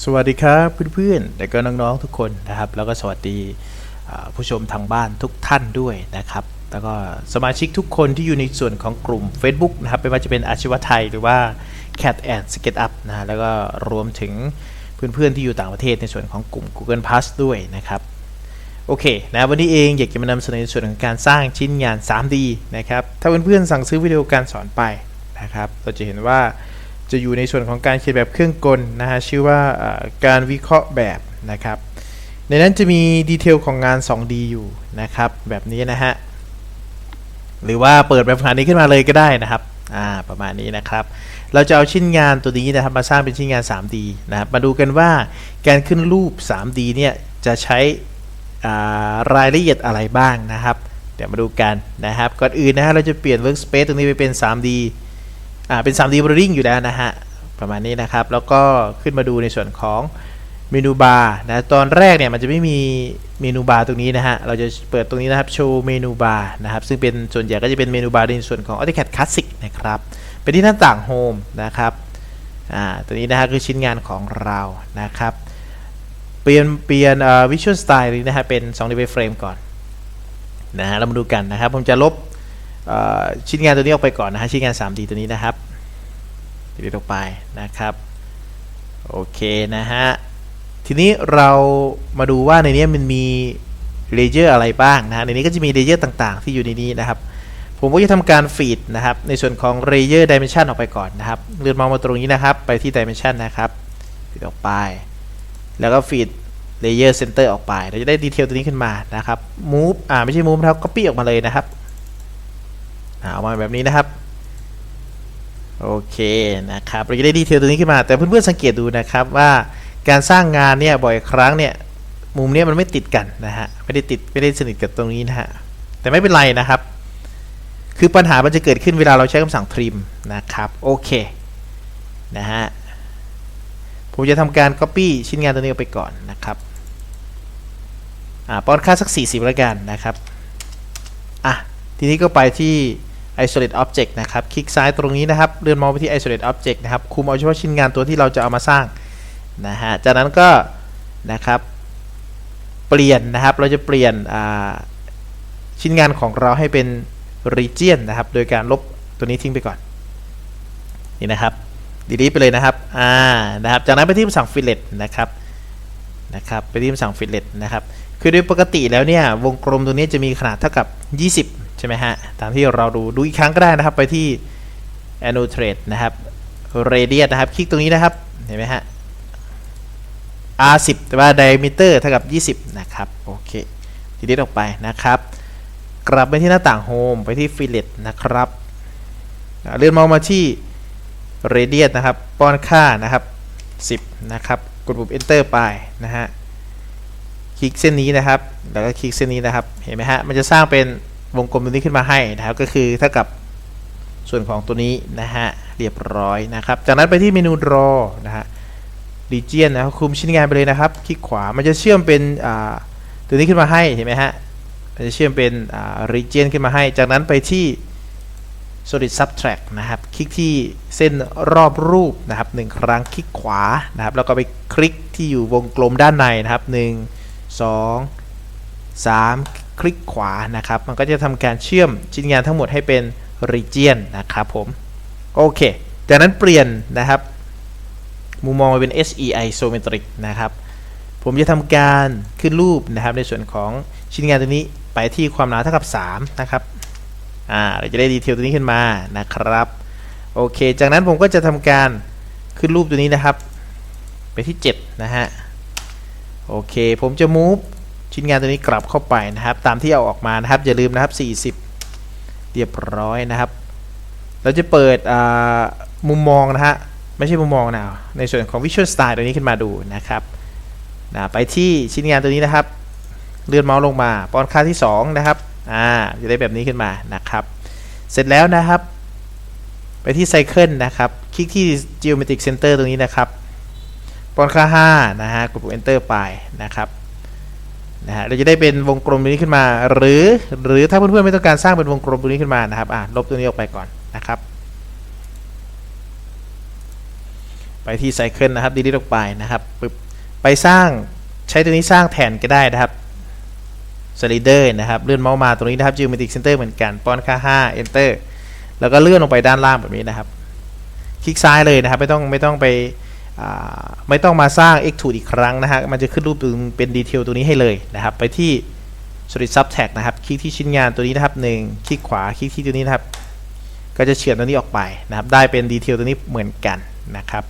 สวัสดีครับเพื่อนๆและก็น้องๆทุกคนนะครับ แล้วก็สวัสดีผู้ชมทางบ้านทุกท่านด้วยนะครับ แล้วก็สมาชิกทุกคนที่อยู่ในส่วนของกลุ่ม Facebook นะครับไม่ว่าจะเป็นอาชีวะไทยหรือว่า Cat and Skate Up นะฮะแล้วก็รวมถึงเพื่อนๆที่อยู่ต่างประเทศในส่วนของกลุ่ม Google Plus ด้วยนะครับโอเคนะวันนี้เองอยากจะมานำเสนอในส่วนของการสร้างชิ้นงาน 3D นะครับถ้าเพื่อนๆสั่งซื้อวิดีโอการสอนไปนะครับเราจะเห็นว่า จะอยู่ในส่วนของการเขียนแบบเครื่องกลนะฮะชื่อว่าการวิเคราะห์แบบนะครับ ในนั้นจะมีดีเทลของงาน 2D อยู่นะครับ แบบนี้นะฮะหรือว่าเปิดแบบฝึกหัดนี้ขึ้นมาเลยก็ได้นะครับอ่าประมาณนี้นะครับ เราจะเอาชิ้นงานตัวนี้นะครับมาสร้างเป็นชิ้นงาน 3D นะครับมาดูกันว่าการขึ้นรูป 3D เนี่ยจะใช้ารายละเอียดอะไรบ้างนะครับ เดี๋ยวมาดูกันนะครับ ก่อนอื่นนะฮะเราจะเปลี่ยน workspace ตรงนี้ไปเป็น 3D อ่าเป็น 3D rendering อยู่แล้วนะฮะ ประมาณนี้นะครับ แล้วก็ขึ้นมาดูในส่วนของเมนูบาร์นะ ตอนแรกเนี่ยมันจะไม่มีเมนูบาร์ตรงนี้นะฮะ เราจะเปิดตรงนี้นะครับ โชว์เมนูบาร์นะครับ ซึ่งเป็นส่วนใหญ่ก็จะเป็นเมนูบาร์ในส่วนของ AutoCAD Classic นะครับเป็นที่หน้าต่าง Home นะครับ อ่า ตัวนี้นะฮะคือชิ้นงานของเรา นะครับ เปลี่ยน เปลี่ยนเอ่อ Visual Style นี้นะฮะ เป็น2 d Frame ก่อน นะฮะ เรามาดูกันนะครับ ผมจะลบ ชิ้นงานตัวนี้ออกไปก่อนนะฮะชิ้นงาน 3D ตัวนี้นะครับดีดออกไปนะครับโอเคนะฮะทีนี้เรามาดูว่าในนี้มันมีเลเยอร์อะไรบ้างนะฮะในนี้ก็จะมีเลเยอร์ต่างๆ ที่อยู่ในนี้นะครับ ผมก็จะทำการฟีดนะครับ ในส่วนของ Layer Dimension ออกไปก่อนนะครับเลื่อนมามาตรงนี้นะครับ ไปที่ Dimension นะครับฟีดออกไป แล้วก็ฟีด Layer Center อร์ออกไป เราจะได้ดีเทลตัวนี้ขึ้นมานะครับ Move อ่าไม่ใช่ Move นะครับ Copy ออกมาเลยนะครับ เอามาแบบนี้นะครับ โอเคนะครับเราจะได้ดีเทลตัวนี้ขึ้นมา แต่เพื่อนๆสังเกตดูนะครับว่าการสร้างงานเนี่ยบ่อยครั้งเนี่ยมุมเนี้ยมันไม่ติดกันนะฮะไม่ได้ติดไม่ได้สนิทกับตรงนี้นะฮะแต่ไม่เป็นไรนะครับ คือปัญหามันจะเกิดขึ้นเวลาเราใช้คำสั่ง trim นะครับโอเคนะฮะผมจะทำการ copy ชิ้นงานตัวนี้ออกไปก่อนนะครับอ่าป้อนค่าสัก 40แล้วกันนะครับอะทีนี้ก็ไปที่ isolate object นะครับ คลิกซ้ายตรงนี้นะครับ เลื่อนมาส์ไปที่ isolate object นะครับ คุมเอาเฉพาะชิ้นงานตัวที่เราจะเอามาสร้าง นะฮะ จากนั้นก็นะครับ เปลี่ยนนะครับ เราจะเปลี่ยนอ่าชิ้นงานของเราให้เป็น region นะครับ โดยการลบตัวนี้ทิ้งไปก่อน นี่นะครับดีลีไปเลยนะครับ อ่า นะครับ จากนั้นไปที่คำสั่ง fillet นะครับ นะครับ ไปที่คำสั่ง fillet นะครับ คือโดยปกติแล้วเนี่ย วงกลมตัวนี้จะมีขนาดเท่ากับ 20 ช่ไหมฮะ ตามที่เราดูดูอีกครั้งก็ได้นะครับไปที่ annotate นะครับ radius นะครับ คลิกตรงนี้นะครับ เห็นไหมฮะ R10 แต่ว่า diameter เท่ากับ 20 นะครับ โอเคทีนี้ออกไปนะครับ กลับไปที่หน้าต่าง Home ไปที่ fillet นะครับ เลื่อนมาส์มาที่ radius นะครับ ป้อนค่านะครับ 10 นะครับ กดปุ่ม enter ไปนะฮะ คลิกเส้นนี้นะครับ แล้วก็คลิกเส้นนี้นะครับ เห็นไหมฮะ มันจะสร้างเป็น วงกลมตัวนี้ขึ้นมาให้นะครับ ก็คือเท่ากับส่วนของตัวนี้นะฮะเรียบร้อยนะครับ จากนั้นไปที่เมนู draw นะฮะ region นะครับคุมชิ้นงานไปเลยนะครับ คลิกขวามันจะเชื่อมเป็นตัวนี้ขึ้นมาให้เห็นไหมฮะมันจะเชื่อมเป็นอ่า region ขึ้นมาให้ จากนั้นไปที่ solid subtract นะครับ คลิกที่เส้นรอบรูปนะครับหนึ่งครั้งคลิกขวานะครับ แล้วก็ไปคลิกที่อยู่วงกลมด้านในนะครับหนึ่งสองสาม คลิกขวานะครับ มันก็จะทำการเชื่อมชิ้นงานทั้งหมดให้เป็น region นะครับผม โอเค จากนั้นเปลี่ยนนะครับ มุมมองมาเป็น SE isometric นะครับ ผมจะทำการขึ้นรูปนะครับในส่วนของชิ้นงานตัวนี้ไปที่ความหนาเท่ากับ 3 นะครับ อ่า เราจะได้ดีเทลตัวนี้ขึ้นมานะครับ โอเค จากนั้นผมก็จะทำการขึ้นรูปตัวนี้นะครับ ไปที่ 7 นะฮะ โอเค ผมจะ move ชิ้นงานตัวนี้กลับเข้าไปนะครับ ตามที่เอาออกมานะครับ อย่าลืมนะครับ 40 เรียบร้อยนะครับ เราจะเปิดมุมมองนะฮะ ไม่ใช่มุมมองนะ ในส่วนของ Visual Style ตัวนี้ขึ้นมาดูนะครับนะไปที่ชิ้นงานตัวนี้นะครับ เลื่อนเมาส์ลงมา ป้อนค่าที่ 2 นะครับ อ่า จะได้แบบนี้ขึ้นมานะครับ เสร็จแล้วนะครับ ไปที่ Cycle นะครับ คลิกที่ Geometric Center ตรงนี้นะครับ ป้อนค่า 5 นะฮะ กดปุ่ม Enter ไปนะครับ นะฮะเราจะได้เป็นวงกลมตัวนี้ขึ้นมา หรือหรือถ้าเพื่อนๆไม่ต้องการสร้างเป็นวงกลมตัวนี้ขึ้นมานะครับอ่าลบตัวนี้ออกไปก่อนนะครับ ไปที่ไซเคิลนะครับดีลิทออกไปนะครับปึ๊บไปสร้างใช้ตัวนี้สร้างแทนก็ได้นะครับสไลเดอร์นะครับเลื่อนเมาส์มาตรงนี้นะครับ Geometric Center เหมือนกันป้อนค่า 5 Enter แล้วก็เลื่อนลงไปด้านล่างแบบนี้นะครับ คลิกซ้ายเลยนะครับ ไม่ต้องไม่ต้องไป ไม่ต้องมาสร้าง Extrude อีกครั้งนะฮะ มันจะขึ้นรูปเป็นดีเทลตัวนี้ให้เลยนะครับ ไปที่ Solid Subtract นะครับ คลิกที่ชิ้นงานตัวนี้นะครับหนึ่งคลิกขวา คลิกที่ตัวนี้นะครับ ก็จะเฉือนตัวนี้ออกไปนะครับ ได้เป็นดีเทลตัวนี้เหมือนกันนะครับ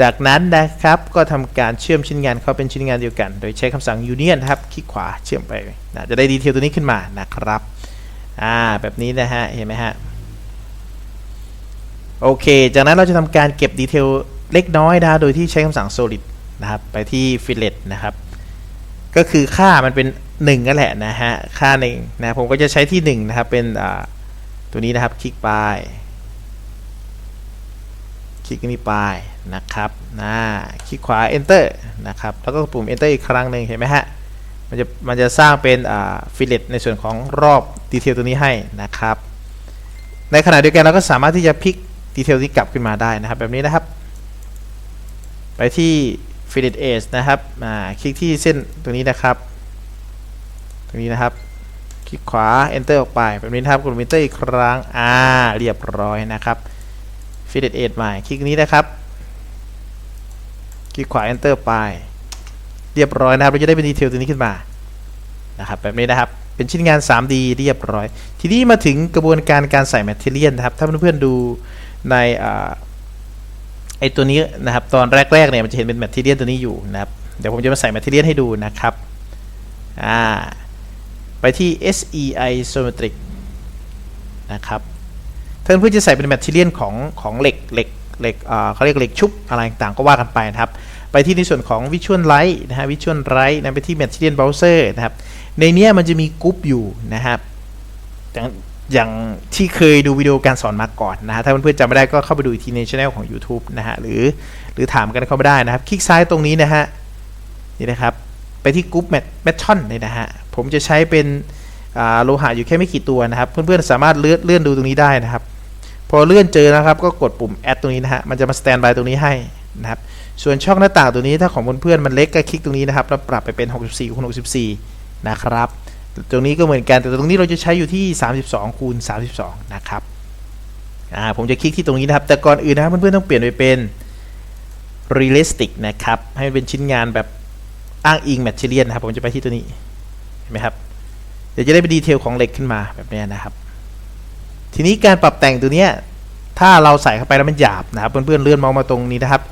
จากนั้นนะครับ ก็ทำการเชื่อมชิ้นงานเข้าเป็นชิ้นงานเดียวกัน โดยใช้คำสั่ง union นะครับ คลิกขวา เชื่อมไปนะจะได้ดีเทลตัวนี้ขึ้นมานะครับ อ่า แบบนี้นะฮะ เห็นไหมฮะ โอเค จากนั้นเราจะทำการเก็บดีเทล เล็กน้อยนะโดยที่ใช้คำสั่ง solid นะครับ ไปที่ fillet นะครับ ก็คือค่ามันเป็น1นั่นแหละนะฮะ ค่าหนึ่งนะผมก็จะใช้ที่ 1 นะครับ เป็นตัวนี้นะครับ คลิกไป คลิกนี้ไปนะครับนะคลิกขวา enter นะครับ แล้วก็ปุ่ม enter อีกครั้งหนึ่งเห็นไหมฮะ มันจะมันจะสร้างเป็นอ่า fillet ในส่วนของรอบดีเทลตัวนี้ให้นะครับ ในขณะเดียวกันเราก็สามารถที่จะพลิกดีเทลนี้กลับขึ้นมาได้นะครับ แบบนี้นะครับ ไปที่ fillet edge นะครับอ่าคลิกที่เส้นตรงนี้นะครับ ตรงนี้นะครับ คลิกขวา enter ออกไปแบบนี้นะครับกด enter อีกครั้งอ่าเรียบร้อยนะครับ fillet edge ใหม่คลิกนี้นะครับ คลิกขวา enter ไป เรียบร้อยนะครับเราจะได้เป็นดีเทลตัวนี้ขึ้นมานะครับแบบนี้นะครับเป็นชิ้นงาน 3D เรียบร้อย ทีนี้มาถึงกระบวนการการใส่แมทเทียลนะครับ ถ้าเพื่อนๆดูในอ่า ไอตัวนี้นะครับตอนแรกๆเนี่ยมันจะเห็นเป็นแมทเทียลตัวนี้อยู่นะครับเดี๋ยวผมจะมาใส่แมทเทียลให้ดูนะครับอ่าไปที่ SEI Isometric นะครับท่านเพื่อจะใส่เป็นแมทเทียลของของเหล็กเหล็กเหล็กอ่าเขาเรียกเหล็กชุบอะไรต่างๆก็ว่ากันไปนะครับ ไปที่ในส่วนของ Visual Light นะฮะ Visual Light นะไปที่ Material Browser นะครับในเนี้ยมันจะมีกรุ๊ปอยู่นะครับ อย่างที่เคยดูวิดีโอการสอนมาก่อนนะฮะถ้าเพื่อนๆจำไม่ได้ก็เข้าไปดูอีกทีในช่องของ YouTube นะฮะหรือหรือถามกันเข้ามาได้นะครับ คลิกซ้ายตรงนี้นะฮะนี่นะครับไปที่กรุ๊ปแมทแมทชอนเลยนะฮะผมจะใช้เป็นอ่าโลหะอยู่แค่ไม่กี่ตัวนะครับ เพื่อนๆสามารถเลื่อนเลื่อนดูตรงนี้ได้นะครับ พอเลื่อนเจอนะครับ ก็กดปุ่ม add ตรงนี้นะฮะมันจะมาสแตนบายตรงนี้ให้นะครับส่วนช่องหน้าต่างตัวนี้ถ้าของเพื่อนๆมันเล็กก็คลิกตรงนี้นะครับแล้วปรับไปเป็น 64คูณ64 นะครับ ตรงนี้ก็เหมือนกัน แต่ตรงนี้เราจะใช้อยู่ที่ 32คูณ32 นะครับอ่าผมจะคลิกที่ตรงนี้นะครับ แต่ก่อนอื่นนะเพื่อนๆต้องเปลี่ยนไปเป็น realistic นะครับ ให้มันเป็นชิ้นงานแบบอ้างอิง material นะครับ ผมจะไปที่ตัวนี้ เห็นไหมครับ เดี๋ยวจะได้เป็นดีเทลของเหล็กขึ้นมาแบบนี้นะครับ ทีนี้การปรับแต่งตัวเนี้ย ถ้าเราใส่เข้าไปแล้วมันหยาบนะครับ เพื่อนๆเลื่อนมาส์มาตรงนี้นะครับ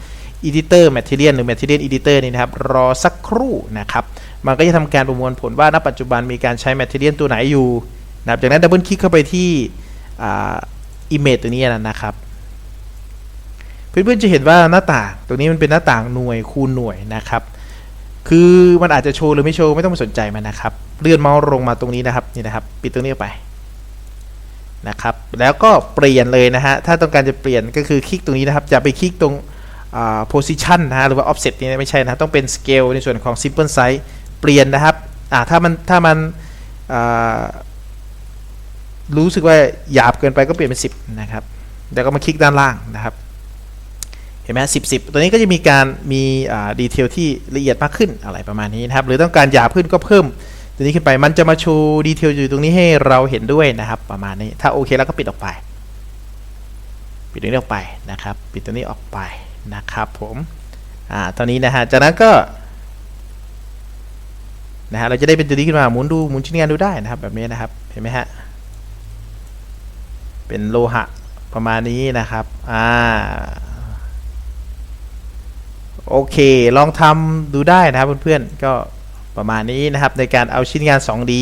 editor material หรือ material editor นี่นะครับ รอสักครู่นะครับ มันก็จะทำการประมวลผลว่าณปัจจุบันมีการใช้ material ตัวไหนอยู่นะครับจากนั้นดับเบิลคลิกเข้าไปที่อ่า image ตัวนี้นะครับ เพื่อนๆจะเห็นว่าหน้าต่างตรงนี้มันเป็นหน้าต่างหน่วยคูณหน่วยนะครับ คือมันอาจจะโชว์หรือไม่โชว์ไม่ต้องไปสนใจมันนะครับ เลื่อนเมาส์ลงมาตรงนี้นะครับนี่นะครับ ปิดตรงนี้ไปนะครับ แล้วก็เปลี่ยนเลยนะฮะ ถ้าต้องการจะเปลี่ยนก็คือคลิกตรงนี้นะครับอย่าไปคลิกตรง position นะฮะ หรือว่า offset นี่ไม่ใช่นะ ต้องเป็น scale ในส่วนของ simple size เปลี่ยนนะครับอ่าถ้ามันถ้ามันรู้สึกว่าหยาบเกินไปก็เปลี่ยนเป็น 10 นะครับ แล้วก็มาคลิกด้านล่างนะครับ เห็นไหมสิบสิบตัวนี้ก็จะมีการมีดีเทลที่ละเอียดมากขึ้นอะไรประมาณนี้นะครับ หรือต้องการหยาบขึ้นก็เพิ่มตัวนี้ขึ้นไปมันจะมาโชว์ดีเทลอยู่ตรงนี้ให้เราเห็นด้วยนะครับ ประมาณนี้ถ้าโอเคแล้วก็ปิดออกไป ปิดตัวนี้ออกไปนะครับ ปิดตัวนี้ออกไปนะครับ ผมอ่าตอนนี้นะฮะจากนั้นก็ นะฮะเราจะได้เป็นตัวนี้ขึ้นมาหมุนดูหมุนชิ้นงานดูได้นะครับ แบบนี้นะครับเห็นไหมฮะเป็นโลหะประมาณนี้นะครับอ่าโอเค ลองทำดูได้นะครับเพื่อนๆก็ประมาณนี้นะครับ ในการเอาชิ้นงาน 2D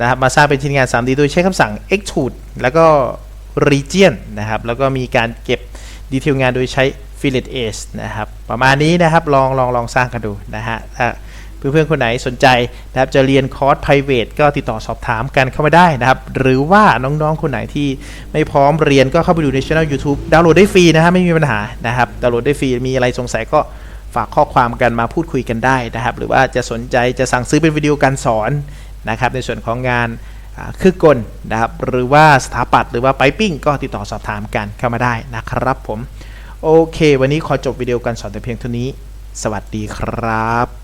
นะครับมาสร้างเป็นชิ้นงาน 3D โดยใช้คำสั่ง extrude แล้วก็ region นะครับ แล้วก็มีการเก็บดีเทลงานโดยใช้ fillet edge นะครับ ประมาณนี้นะครับ ลองลองลองสร้างกันดูนะฮะถ้า เพื่อนๆคนไหนสนใจนะครับจะเรียนคอร์ส private ก็ติดต่อสอบถามกันเข้ามาได้นะครับ หรือว่าน้องๆคนไหนที่ไม่พร้อมเรียนก็เข้าไปดูในช่อง YouTube ดาวน์โหลดได้ฟรีนะฮะไม่มีปัญหานะครับดาวน์โหลดได้ฟรีมีอะไรสงสัยก็ฝากข้อความกันมาพูดคุยกันได้นะครับ หรือว่าจะสนใจจะสั่งซื้อเป็นวิดีโอการสอนนะครับในส่วนของงานคือกลนะครับหรือว่าสถาปัตย์หรือว่าไปปิ้งก็ติดต่อสอบถามกันเข้ามาได้นะครับผม โอเค วันนี้ขอจบวิดีโอการสอนแต่เพียงเท่านี้ สวัสดีครับ